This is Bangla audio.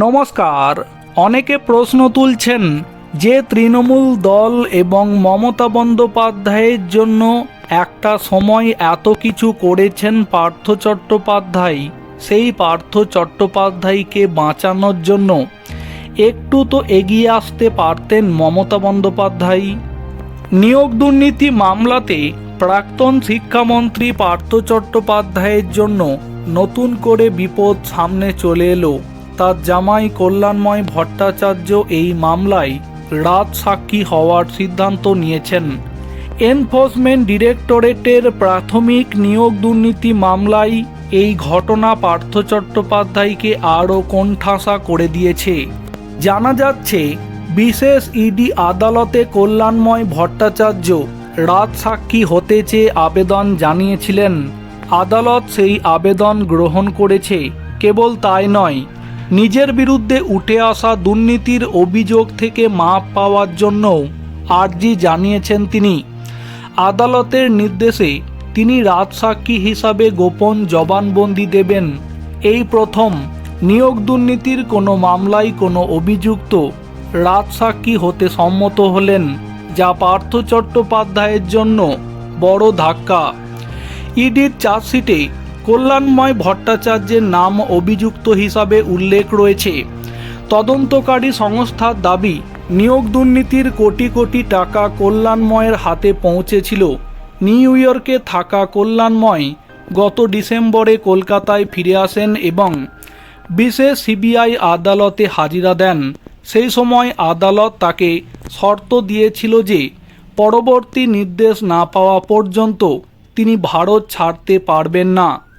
নমস্কার। অনেকে প্রশ্ন তুলছেন যে তৃণমূল দল এবং মমতা বন্দ্যোপাধ্যায়ের জন্য একটা সময় এত কিছু করেছেন পার্থ চট্টোপাধ্যায়। সেই পার্থ চট্টোপাধ্যায়কে বাঁচানোর জন্য একটু তো এগিয়ে আসতে পারতেন মমতা বন্দ্যোপাধ্যায়। নিয়োগ দুর্নীতি মামলাতে প্রাক্তন শিক্ষামন্ত্রী পার্থ চট্টোপাধ্যায়ের জন্য নতুন করে বিপদ সামনে চলে এলো। তার জামাই কল্যাণময় ভট্টাচার্য এই মামলায় রাত সাক্ষী হওয়ার সিদ্ধান্ত নিয়েছেন। এনফোর্সমেন্ট ডিরেক্টরেটের প্রাথমিক নিয়োগ দুর্নীতি মামলায় এই ঘটনা পার্থ চট্টোপাধ্যায়কে আরও কোণঠাসা করে দিয়েছে। জানা যাচ্ছে, বিশেষ ইডি আদালতে কল্যাণময় ভট্টাচার্য রাত সাক্ষী হতে চেয়ে আবেদন জানিয়েছিলেন। আদালত সেই আবেদন গ্রহণ করেছে। কেবল তাই নয় নিজের বিরুদ্ধে উঠে আসা দুর্নীতির অভিযোগ থেকে মাপ পাওয়ার জন্যও আর্জি জানিয়েছেন তিনি। আদালতের নির্দেশে তিনি রাজসাক্ষী হিসাবে গোপন জবানবন্দি দেবেন। এই প্রথম নিয়োগ দুর্নীতির কোনো মামলায় কোনো অভিযুক্ত রাজসাক্ষী হতে সম্মত হলেন, যা পার্থ চট্টোপাধ্যায়ের জন্য বড় ধাক্কা। ইডির চার্জশিটে কল্যাণময় ভট্টাচার্যের নাম অভিযুক্ত হিসাবে উল্লেখ রয়েছে। তদন্তকারী সংস্থার দাবি, নিয়োগ দুর্নীতির কোটি কোটি টাকা কল্যাণময়ের হাতে পৌঁছেছিল। নিউ ইয়র্কে থাকা কল্যাণময় গত ডিসেম্বরে কলকাতায় ফিরে আসেন এবং বিশেষ সিবিআই আদালতে হাজিরা দেন। সেই সময় আদালত তাকে শর্ত দিয়েছিল যে, পরবর্তী নির্দেশ না পাওয়া পর্যন্ত তিনি ভারত ছাড়তে পারবেন না।